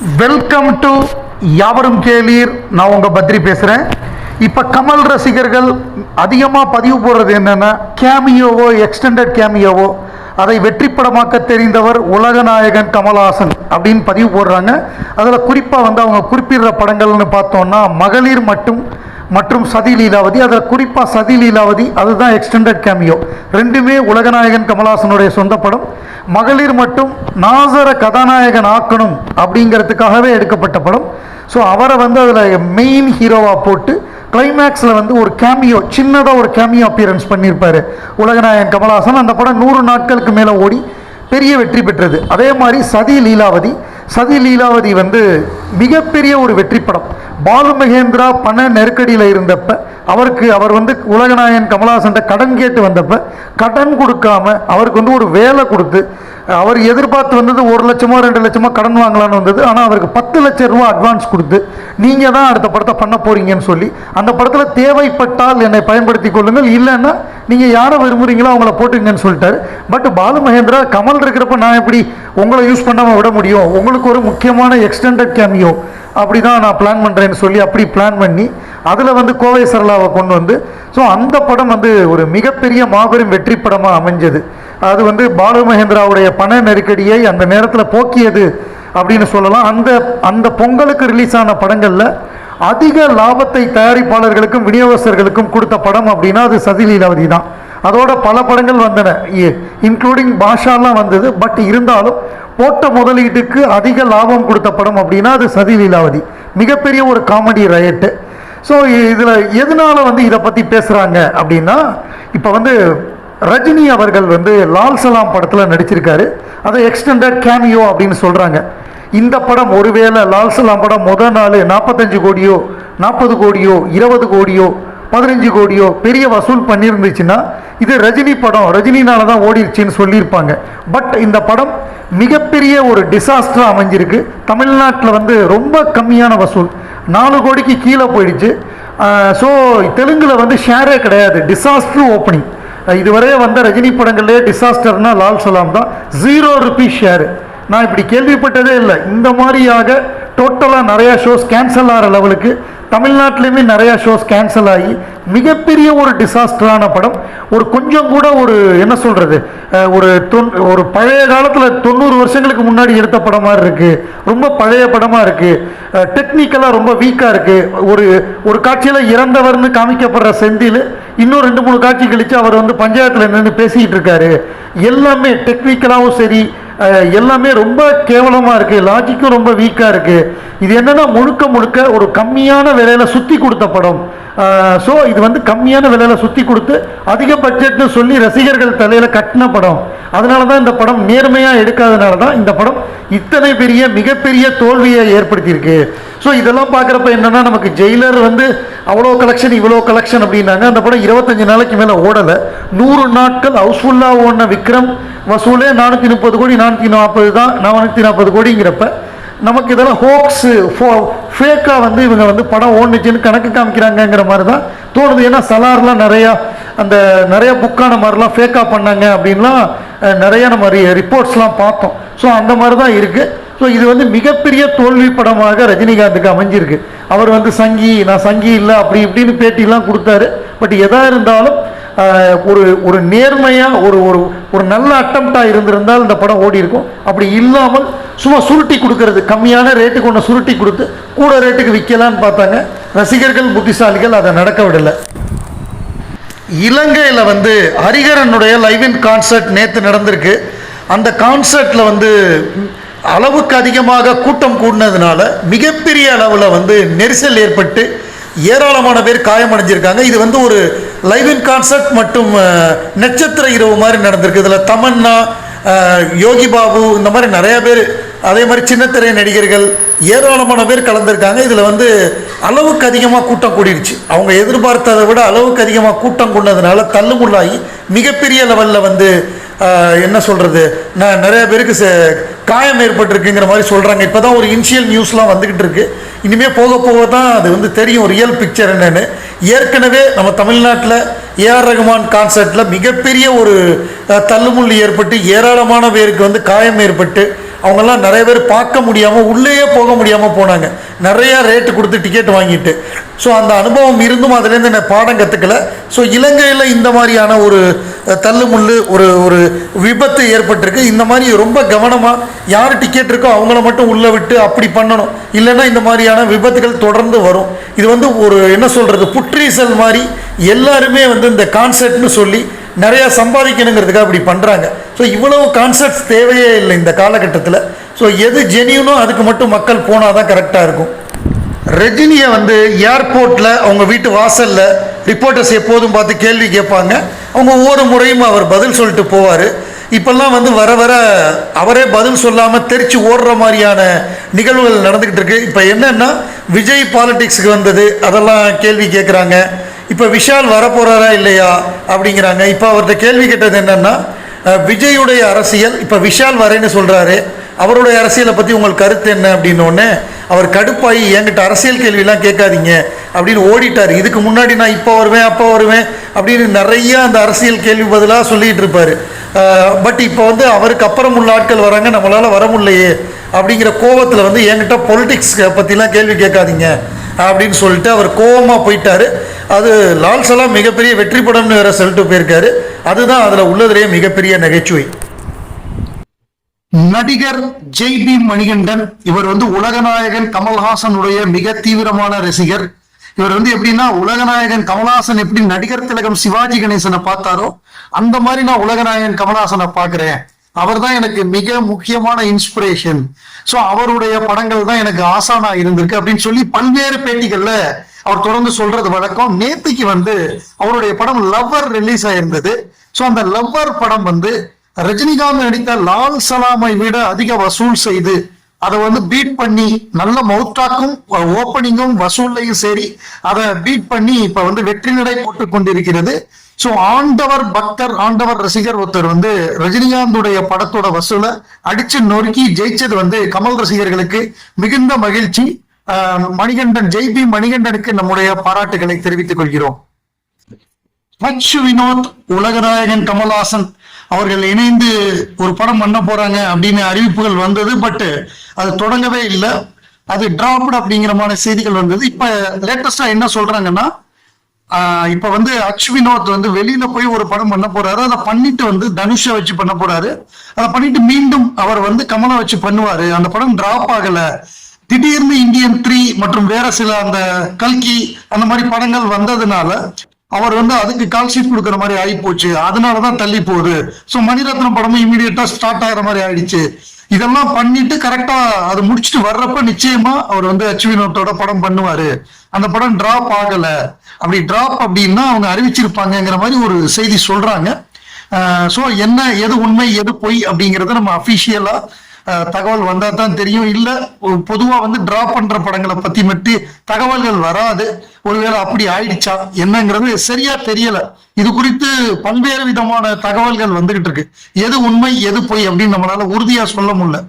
Welcome to யாவரும் கேளீர். நான் உங்கள் பத்ரி பேசுகிறேன் இப்போ கமல் ரசிகர்கள் அதிகமாக பதிவு போடுறது என்னென்னா கேமியோவோ எக்ஸ்டெண்டட் கேமியோவோ அதை வெற்றி படமாக்க தெரிந்தவர் உலகநாயகன் கமல்ஹாசன் அப்படின்னு பதிவு போடுறாங்க. அதில் குறிப்பாக வந்து அவங்க குறிப்பிடுற படங்கள்னு பார்த்தோன்னா மகளிர் மட்டும் மற்றும் சதி லீலாவதி அதில் குறிப்பாக சதி லீலாவதி அதுதான் எக்ஸ்டெண்டட் கேமியோ ரெண்டுமே உலகநாயகன் கமலாசனுடைய சொந்த படம். மகளிர் மட்டும் நாசர கதாநாயகன் ஆக்கணும் அப்படிங்கிறதுக்காகவே எடுக்கப்பட்ட படம். ஸோ அவரை வந்து அதில் மெயின் ஹீரோவாக போட்டு கிளைமேக்ஸில் வந்து ஒரு கேமியோ சின்னதாக ஒரு கேமியோ அப்பியரன்ஸ் பண்ணியிருப்பார் உலகநாயகன் கமலாசன் அந்த படம் நூறு நாட்களுக்கு மேலே ஓடி பெரிய வெற்றி பெற்றது. அதே மாதிரி சதி லீலாவதி சதி லீலாவதி வந்து மிகப்பெரிய ஒரு வெற்றி படம். பாலு மகேந்திரா பண நெருக்கடியில் இருந்தப்ப அவருக்கு அவர் வந்து உலகநாயகன் கமலஹாசன் கடன் கேட்டு வந்தப்ப கடன் கொடுக்காம அவருக்கு வந்து ஒரு வேலை கொடுத்து அவர் எதிர்பார்த்து வந்தது ஒரு லட்சமோ ரெண்டு லட்சமோ கடன் வாங்கலான்னு வந்தது. ஆனால் அவருக்கு பத்து லட்சம் ரூபா அட்வான்ஸ் கொடுத்து நீங்கள் தான் அடுத்த படத்தை பண்ண போறீங்கன்னு சொல்லி அந்த படத்தில் தேவைப்பட்டால் என்னை பயன்படுத்தி கொள்ளுங்கள். இல்லைன்னா நீங்கள் யாரை விரும்புகிறீங்களோ அவங்கள போட்டுங்கன்னு சொல்லிட்டாரு. பட் பாலு மகேந்திரா கமல் இருக்கிறப்ப நான் எப்படி உங்களை யூஸ் பண்ணாமல் விட முடியும்? உங்களுக்கு ஒரு முக்கியமான எக்ஸ்டெண்டட் கேமியோ அப்படி தான் நான் பிளான் பண்ணுறேன்னு சொல்லி அப்படி பிளான் பண்ணி அதில் வந்து கோவை சரளாவை கொண்டு வந்து ஸோ அந்த படம் வந்து ஒரு மிகப்பெரிய மாபெரும் வெற்றி படமாக அமைஞ்சது. அது வந்து பாலு மகேந்திராவுடைய பண நெருக்கடியை அந்த நேரத்தில் போக்கியது அப்படின்னு சொல்லலாம். அந்த அந்த பொங்கலுக்கு ரிலீஸ் ஆன படங்களில் அதிக லாபத்தை தயாரிப்பாளர்களுக்கும் விநியோகஸ்தர்களுக்கும் கொடுத்த படம் அப்படின்னா அது சதிலீலாவதி தான். அதோட பல படங்கள் வந்தன. இன்க்ளூடிங் பாஷாலாம் வந்தது. பட் இருந்தாலும் போட்ட முதலீட்டுக்கு அதிக லாபம் கொடுத்த படம் அப்படின்னா அது சதி லீலாவதி. மிகப்பெரிய ஒரு காமெடி ரயட்டு ஸோ இதில் எதனால வந்து இதை பற்றி பேசுகிறாங்க அப்படின்னா இப்போ வந்து ரஜினி அவர்கள் வந்து லால் சலாம் படத்தில் நடிச்சிருக்காரு. அதை எக்ஸ்டெண்டட் கேமியோ அப்படின்னு சொல்கிறாங்க இந்த படம் ஒருவேளை லால் சலாம் படம் முதல் நாள் நாற்பத்தஞ்சு கோடியோ நாற்பது கோடியோ இருபது கோடியோ பதினஞ்சு கோடியோ பெரிய வசூல் பண்ணியிருந்துச்சுன்னா இது ரஜினி படம் ரஜினினால தான் ஓடிடுச்சின்னு சொல்லியிருப்பாங்க. பட் இந்த படம் மிகப்பெரிய ஒரு டிசாஸ்டராக அமைஞ்சிருக்கு. தமிழ்நாட்டில் வந்து ரொம்ப கம்மியான வசூல். நாலு கோடிக்கு கீழே போயிடுச்சு. ஸோ தெலுங்கில் வந்து ஷேரே கிடையாது. டிசாஸ்டர் ஓப்பனிங் இதுவரையே வந்த ரஜினி படங்கள்லேயே டிசாஸ்டர்னா லால் சலாம் தான். ஜீரோ ருபீஸ் ஷேரு நான் இப்படி கேள்விப்பட்டதே இல்லை. இந்த மாதிரியாக டோட்டலாக நிறையா ஷோஸ் கேன்சல் ஆகிற லெவலுக்கு தமிழ்நாட்டிலையுமே நிறையா ஷோஸ் கேன்சல் ஆகி மிகப்பெரிய ஒரு டிசாஸ்டரான படம். ஒரு கொஞ்சம் கூட ஒரு என்ன சொல்கிறது ஒரு தொன் ஒரு பழைய காலத்தில் தொண்ணூறு வருஷங்களுக்கு முன்னாடி எடுத்த படம் மாதிரி இருக்குது ரொம்ப பழைய படமாக இருக்குது டெக்னிக்கலாக ரொம்ப வீக்காக இருக்குது ஒரு ஒரு காட்சியில் இறந்தவர்னு காமிக்கப்படுற செந்தில் இன்னும் ரெண்டு மூணு காட்சி கழித்து அவர் வந்து பஞ்சாயத்தில் நின்று பேசிக்கிட்டு இருக்காரு. எல்லாமே டெக்னிக்கலாகவும் சரி எல்லாமே ரொம்ப கேவலமாக இருக்குது லாஜிக்கும் ரொம்ப வீக்காக இருக்குது இது என்னென்னா முழுக்க முழுக்க ஒரு கம்மியான விலையில் சுற்றி கொடுத்த படம் ஸோ இது வந்து கம்மியான விலையில் சுற்றி கொடுத்து அதிக பட்ஜெட்னு சொல்லி ரசிகர்கள் தலையில் கட்டின படம். அதனால தான் இந்த படம் நேர்மையாக எடுக்காதனால தான் இந்த படம் இத்தனை பெரிய மிகப்பெரிய தோல்வியை ஏற்படுத்தியிருக்கு. ஸோ இதெல்லாம் பார்க்குறப்ப என்னென்னா நமக்கு ஜெயிலர் வந்து அவ்வளோ கலெக்ஷன் இவ்வளோ கலெக்ஷன் அப்படின்னாங்க. அந்த படம் இருபத்தஞ்சு நாளைக்கு மேலே ஓடலை. நூறு நாட்கள் ஹவுஸ்ஃபுல்லாக ஓடின விக்ரம் வசூலே நானூற்றி முப்பது கோடி நானூற்றி நாற்பது தான் நானூற்றி நாற்பது கோடிங்கிறப்ப நமக்கு இதெல்லாம் ஹோக்ஸு ஃபோ ஃபேக்காக வந்து இவங்க வந்து படம் ஓடுனுச்சுன்னு கணக்கு காமிக்கிறாங்கங்கிற மாதிரி தான் தோணுது. ஏன்னா சலார்லாம் நிறையா அந்த நிறையா புக்கான மாதிரிலாம் ஃபேக்காக பண்ணாங்க அப்படின்லாம் நிறையா நம்ம ரிப்போர்ட்ஸ்லாம் பார்த்தோம். ஸோ அந்த மாதிரி தான் இருக்குது ஸோ இது வந்து மிகப்பெரிய தோல்வி படமாக ரஜினிகாந்துக்கு அமைஞ்சிருக்கு. அவர் வந்து சங்கி நான் சங்கி இல்லை அப்படி இப்படின்னு பேட்டிலாம் கொடுத்தாரு. பட் எதாக இருந்தாலும் ஒரு ஒரு நேர்மையாக ஒரு ஒரு ஒரு நல்ல அட்டம்ப்டாக இருந்திருந்தால் இந்த படம் ஓடி இருக்கும். அப்படி இல்லாமல் சும்மா சுருட்டி கொடுக்கறது கம்மியான ரேட்டுக்கு ஒன்று சுருட்டி கொடுத்து கூட ரேட்டுக்கு விற்கலான்னு பார்த்தாங்க. ரசிகர்கள் புத்திசாலிகள் அதை நடக்க விடலை. இலங்கையில் வந்து ஹரிகரனுடைய லைவ் இன் கான்சர்ட் நேற்று நடந்திருக்கு. அந்த கான்சர்ட்டில் வந்து அளவுக்கு அதிகமாக கூட்டம் கூடினதுனால மிகப்பெரிய அளவில் வந்து நெரிசல் ஏற்பட்டு ஏராளமான பேர் காயமடைஞ்சிருக்காங்க. இது வந்து ஒரு லைவ் இன் கான்சர்ட் மற்றும் நட்சத்திர இரவு மாதிரி நடந்திருக்கு. இதில் தமன்னா யோகி பாபு இந்த மாதிரி நிறையா பேர் அதே மாதிரி சின்னத்திரை நடிகர்கள் ஏராளமான பேர் கலந்துருக்காங்க. இதில் வந்து அளவுக்கு அதிகமாக கூட்டம் கூடிடுச்சு அவங்க எதிர்பார்த்ததை விட அளவுக்கு அதிகமாக கூட்டம் கொண்டதுனால தள்ளுமுள்ளாகி மிகப்பெரிய லெவலில் வந்து என்ன சொல்கிறது நான் நிறைய பேருக்கு ச- காயம் ஏற்பட்டிருக்குங்கிற மாதிரி சொல்கிறாங்க இப்போ தான் ஒரு இனிஷியல் நியூஸ்லாம் வந்துக்கிட்டு இருக்கு. இனிமேல் போக போக தான் அது வந்து தெரியும். ரியல் பிக்சர் என்னென்னு. ஏற்கனவே நம்ம தமிழ்நாட்டில் ஏஆர் ரகுமான் கான்சர்ட்டில் மிகப்பெரிய ஒரு தள்ளுமுள்ளு ஏற்பட்டு ஏராளமான பேருக்கு வந்து காயம் ஏற்பட்டு அவங்கெல்லாம் நிறைய பேர் பார்க்க முடியாமல் உள்ளேயே போக முடியாமல் போனாங்க. நிறையா ரேட்டு கொடுத்து டிக்கெட் வாங்கிட்டு. ஸோ அந்த அனுபவம் இருந்தும் அதுலேருந்து நான் பாடம் கற்றுக்கல ஸோ இலங்கையில் இந்த மாதிரியான ஒரு தள்ளுமுள்ளு ஒரு ஒரு விபத்து ஏற்பட்டிருக்கு. இந்த மாதிரி ரொம்ப கவனமாக யார் டிக்கெட் இருக்கோ அவங்கள மட்டும் உள்ளே விட்டு அப்படி பண்ணணும். இல்லைன்னா இந்த மாதிரியான விபத்துகள் தொடர்ந்து வரும். இது வந்து ஒரு என்ன சொல்கிறது புற்றீசல் மாதிரி எல்லாருமே வந்து இந்த கான்செப்ட்னு சொல்லி நிறையா சம்பாதிக்கணுங்கிறதுக்காக அப்படி பண்ணுறாங்க ஸோ இவ்வளவு கான்செப்ட்ஸ் தேவையே இல்லை இந்த காலகட்டத்தில். ஸோ எது ஜெனியூனோ அதுக்கு மட்டும் மக்கள் போனால் தான் கரெக்டாக இருக்கும். ரஜினியை வந்து ஏர்போர்ட்டில் அவங்க வீட்டு வாசலில் ரிப்போர்ட்டர்ஸ் எப்போதும் பார்த்து கேள்வி கேட்பாங்க. அவங்க ஒவ்வொரு முறையும் அவர் பதில் சொல்லிட்டு போவார். இப்போல்லாம் வந்து வர வர அவரே பதில் சொல்லாமல் தெரிச்சு ஓடுற மாதிரியான நிகழ்வுகள் நடந்துக்கிட்டு இருக்கு. இப்போ என்னென்னா விஜய் பாலிடிக்ஸுக்கு வந்தது. அதெல்லாம் கேள்வி கேட்குறாங்க. இப்போ விஷால் வரப்போகிறாரா இல்லையா அப்படிங்கிறாங்க. இப்போ அவர்கிட்ட கேள்வி கேட்டது என்னென்னா விஜய்யுடைய விஜயுடைய அரசியல் இப்போ விஷால் வரேன்னு சொல்கிறாரு அவருடைய அரசியலை பற்றி உங்கள் கருத்து என்ன அப்படின்னோடனே அவர் கடுப்பாகி என்கிட்ட அரசியல் கேள்விலாம் கேட்காதீங்க. அப்படின்னு ஓடிட்டார். இதுக்கு முன்னாடி நான் இப்போ வருவேன் அப்போ வருவேன் அப்படின்னு நிறைய அந்த அரசியல் கேள்வி பதிலாக சொல்லிகிட்டு இருப்பார். பட் இப்போ வந்து அவருக்கு அப்புறம் உள்ள ஆட்கள் வராங்க நம்மளால் வர முடியலையே அப்படிங்கிற கோவத்தில் வந்து என்கிட்ட பொலிட்டிக்ஸ் பற்றிலாம் கேள்வி கேட்காதீங்க அப்படின்னு சொல்லிட்டு அவர் கோவமாக போயிட்டார். அது லால் சலாம் மிகப்பெரிய வெற்றி படம்னு வேற சொல்லிட்டு போயிருக்காரு. அதுதான் அதில் உள்ளதுலேயே மிகப்பெரிய நகைச்சுவை. நடிகர் ஜெய் பி மணிகண்டன் இவர் வந்து உலகநாயகன் கமல்ஹாசனுடைய மிக தீவிரமான ரசிகர். இவர் வந்து எப்படின்னா உலகநாயகன் கமலாசன் எப்படி நடிகர் திலகம் சிவாஜி கணேசனை பார்த்தாரோ அந்த மாதிரி நான் உலகநாயகன் கமலஹாசனை பாக்குறேன் அவர் தான் எனக்கு மிக முக்கியமான இன்ஸ்பிரேஷன் சோ அவருடைய படங்கள் தான் எனக்கு ஆசானா இருந்திருக்கு அப்படின்னு சொல்லி பல்வேறு பேட்டிகள்ல அவர் தொடர்ந்து சொல்றது வழக்கம். நேத்திக்கு வந்து அவருடைய படம் லவ்வர் ரிலீஸ் ஆயிருந்தது. சோ அந்த லவ்வர் படம் வந்து ரஜினிகாந்த் நடித்த லால் சலாமை விட அதிக வசூல் செய்து அதை வந்து பீட் பண்ணி நல்ல மவுத்தாக்கும் ஓப்பனிங்கும் வசூல்லையும் சரி அதை பீட் பண்ணி இப்ப வந்து வெற்றி நடை போட்டு கொண்டிருக்கிறது. ஸோ ஆண்டவர் பக்தர் ஆண்டவர் ரசிகர் ஒருத்தர் வந்து ரஜினிகாந்துடைய படத்தோட வசூலை அடிச்சு நொறுக்கி ஜெயிச்சது வந்து கமல் ரசிகர்களுக்கு மிகுந்த மகிழ்ச்சி. ஆஹ் மணிகண்டன் ஜெய் பி மணிகண்டனுக்கு நம்முடைய பாராட்டுகளை தெரிவித்துக் கொள்கிறோம். வினோத் உலகநாயகன் கமல்ஹாசன் அவர்கள் இணைந்து ஒரு படம் பண்ண போறாங்க அப்படின்னு அறிவிப்புகள் வந்தது பட் அது தொடங்கவே இல்லை. அது டிராப்டு அப்படிங்கிற மாதிரி செய்திகள் வந்தது. இப்ப லேட்டஸ்டா என்ன சொல்றாங்கன்னா இப்ப வந்து அச் வினோத் வந்து வெளியில போய் ஒரு படம் பண்ண போறாரு. அதை பண்ணிட்டு வந்து தனுஷை வச்சு பண்ண போறாரு. அதை பண்ணிட்டு மீண்டும் அவர் வந்து கமலை வச்சு பண்ணுவாரு. அந்த படம் டிராப் ஆகல. திடீர்னு இந்தியன் த்ரீ மற்றும் வேற சில அந்த கல்கி அந்த மாதிரி படங்கள் வந்ததுனால அவர் வந்து அதுக்கு கால் ஷீட் கொடுக்குற மாதிரி ஆகி போச்சு அதனாலதான் தள்ளி போகுது. ஸோ மணிரத்னம் படமும் இமீடியட்டா ஸ்டார்ட் ஆகிற மாதிரி ஆயிடுச்சு. இதெல்லாம் பண்ணிட்டு கரெக்டா அது முடிச்சுட்டு வர்றப்ப நிச்சயமா அவர் வந்து அச்சுவினோட்டோட படம் பண்ணுவாரு. அந்த படம் டிராப் ஆகல. அப்படி டிராப் அப்படின்னா அவங்க அறிவிச்சிருப்பாங்கங்கிற மாதிரி ஒரு செய்தி சொல்றாங்க. ஸோ என்ன எது உண்மை எது பொய் அப்படிங்கிறத நம்ம அஃபிஷியலா தகவல் வந்தா தான் தெரியும். இல்ல பொதுவாக பொதுவா வந்து ட்ரா பண்ற படங்களை பத்தி மட்டும் தகவல்கள் வராது. ஒருவேளை அப்படி ஆயிடுச்சா என்னங்கிறது சரியா தெரியல. இது குறித்து பல்வேறு விதமான தகவல்கள் வந்துகிட்டு இருக்கு. எது உண்மை எது பொய் அப்படின்னு நம்மளால உறுதியா சொல்ல முடியல.